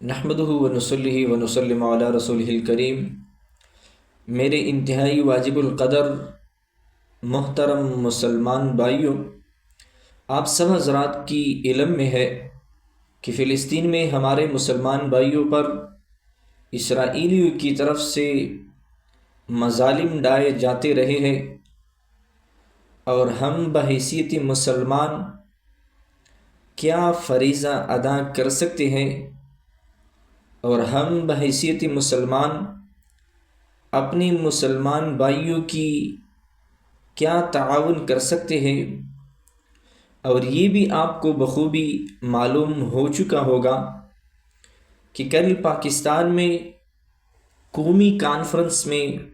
नहमदह वनसली वनसलम रसूल करीम। मेरे इंतहाई वाजिबुलक़दर मोहतरम मुसलमान भाइयों, आप सब हजरात की इलम में है कि फ़िलिस्तीन में हमारे मुसलमान भाइयों पर इसराइलियों की तरफ़ से मजालिम डाए जाते रहे हैं और हम बहसीत मुसलमान क्या फ़रीज़ा अदा कर सकते हैं? और हम बहसीत मुसलमान, अपने मुसलमान भाइयों की क्या ताउन कर सकते हैं? और ये भी आपको बखूबी मालूम हो चुका होगा कि कल पाकिस्तान में कौमी कॉन्फ्रेंस में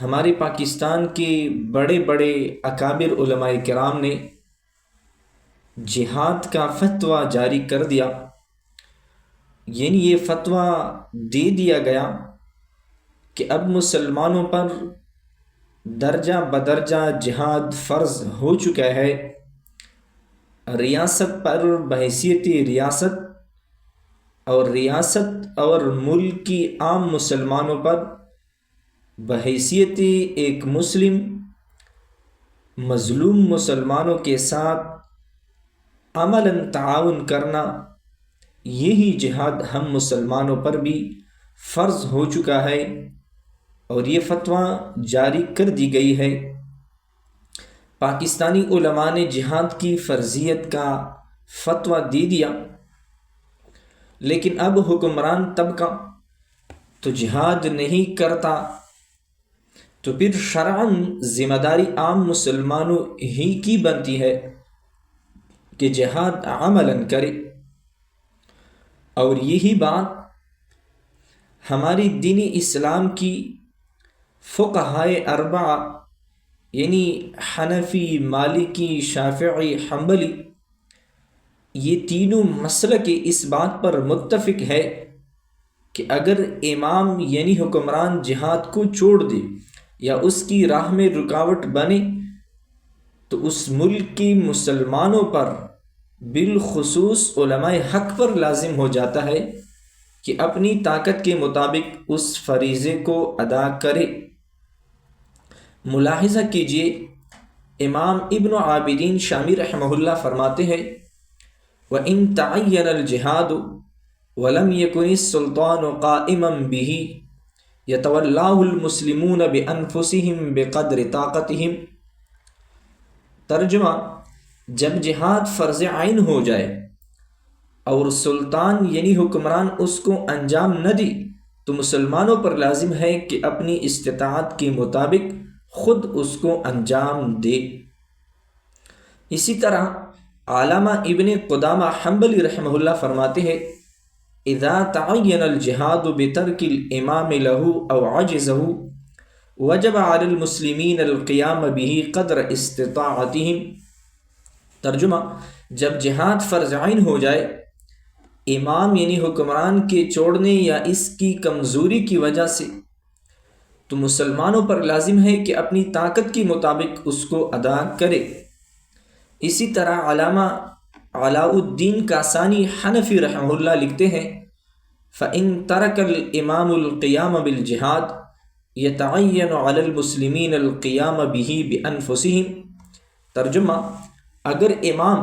हमारे पाकिस्तान के बड़े बड़े अकाबिर कराम ने जिहाद का फतवा जारी कर दिया। यानी ये फतवा दे दिया गया कि अब मुसलमानों पर दर्जा बदर्जा जिहाद फ़र्ज़ हो चुका है। रियासत पर बहसीत रियासत और रियासत और मुल्क की आम मुसलमानों पर बहसीत एक मुस्लिम, मज़लूम मुसलमानों के साथ अमला ताउन करना यही जिहाद हम मुसलमानों पर भी फ़र्ज़ हो चुका है और ये फतवा जारी कर दी गई है। पाकिस्तानी उलमा ने जिहाद की फ़र्जियत का फतवा दे दिया। लेकिन अब हुक्मरान तबका तो जिहाद नहीं करता तो फिर शरान ज़िम्मेदारी आम मुसलमानों ही की बनती है कि जिहाद अमलन करे। और यही बात हमारी दीन इस्लाम की फ़ुकहाय अरबा, यानी हनफी, मालिकी शाफ़ी हम्बली, ये तीनों मसल के इस बात पर मुतफ़िक है कि अगर इमाम, यानी हुक्मरान जिहाद को छोड़ दे या उसकी राह में रुकावट बने तो उस मुल्क के मुसलमानों पर बिलखसूस हक पर लाजिम हो जाता है कि अपनी ताकत के मुताबिक उस फरीज़े को अदा करे। मुलाहिजा कीजिए, इमाम इब्न आबिदीन शामी रहमहुल्ला फरमाते हैं, व इन तयन जिहाद वलम यकुन सुल्तान काइमम बिही यतवल्लामुस्लिमून बेअनफुसिहिम बेक़द्र ताकतहिम। तर्जुमा जब जिहाद फ़र्ज़ आइन हो जाए और सुल्तान यानी हुक्मरान उसको अंजाम न दी तो मुसलमानों पर लाजिम है कि अपनी इस्तात के मुताबिक ख़ुद उसको अंजाम दे। इसी तरह आलामा इबन कुदामा हम्बली रहमहुल्ला फरमाते हैं इदा तयन जिहाद बेतरकिल इमाम लहू अवजहू वजब आलमसलिमिन अलक़ियाम बिही कदर इस्तातिम तर्जुमा, जब जिहाद फ़र्ज़ाइन हो जाए, इमाम यानी हुक्मरान के छोड़ने या इसकी कमज़ोरी की वजह से तो मुसलमानों पर लाजिम है कि अपनी ताकत के मुताबिक उसको अदा करे। इसी तरह अलामा अलाउद्दीन कासानी, हनफी रहमुल्ला लिखते हैं फ़िन तरकल इमामक़ियाम बिल जिहाद यतयनमसलिमिन अलक़ियाम बिही बेअनफुसिम तर्जुमा अगर इमाम,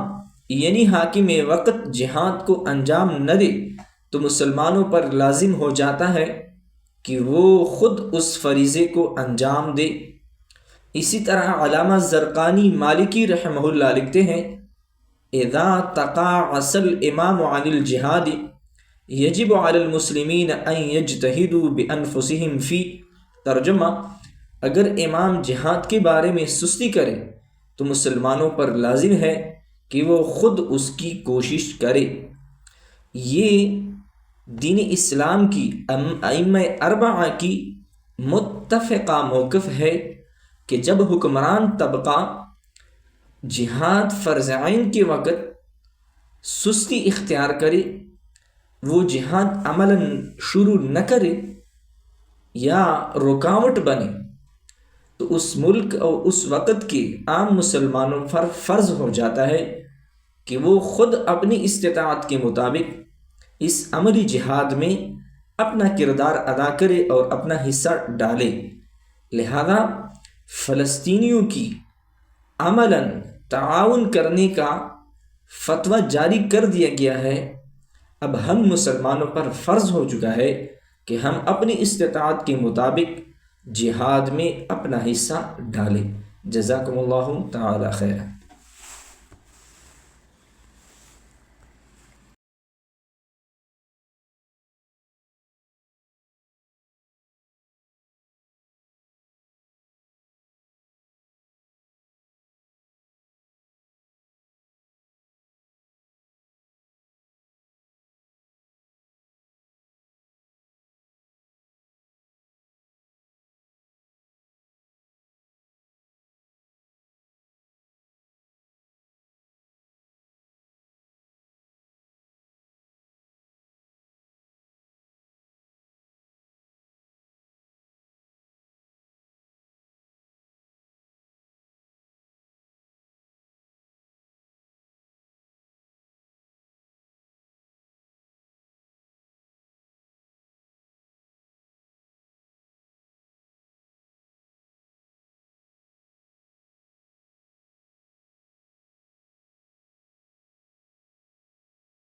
यानी हाकिम वक़्त जिहाद को अंजाम न दे तो मुसलमानों पर लाजिम हो जाता है कि वो ख़ुद उस फरीज़े को अंजाम दे। इसी तरह अलामा ज़रक़ानी, मालिकी रहमहुल्ला लिखते हैं इदा तका असल इमाम अनिल जिहाद, यजिब अलमसलिमिन यजतहिदु बेअनफुसिहिम फ़ी। तर्जुमा, अगर इमाम जिहाद के बारे में सुस्ती करे तो मुसलमानों पर लाजिम है कि वो ख़ुद उसकी कोशिश करे। ये दीन इस्लाम की अम अरबा की मुतफ़ा मौक़ है कि जब हुक्मरान तबका जिहाद फ़र्ज़ाइन के वक़्त सुस्ती इख्तियार करे, वो जिहाद अमला शुरू न करे या रुकावट बने तो उस मुल्क और उस वक़्त के आम मुसलमानों पर फ़र्ज़ हो जाता है कि वो ख़ुद अपनी इस्तात के मुताबिक इस अमली जिहाद में अपना किरदार अदा करे और अपना हिस्सा डाले। लिहाजा फ़लस्तीनियों की अमलन ताउन करने का फतवा जारी कर दिया गया है। अब हम मुसलमानों पर फ़र्ज़ हो चुका है कि हम अपनी इस्तात के मुताबिक जिहाद में अपना हिस्सा डाले। जजाकम्ला ताला खैर।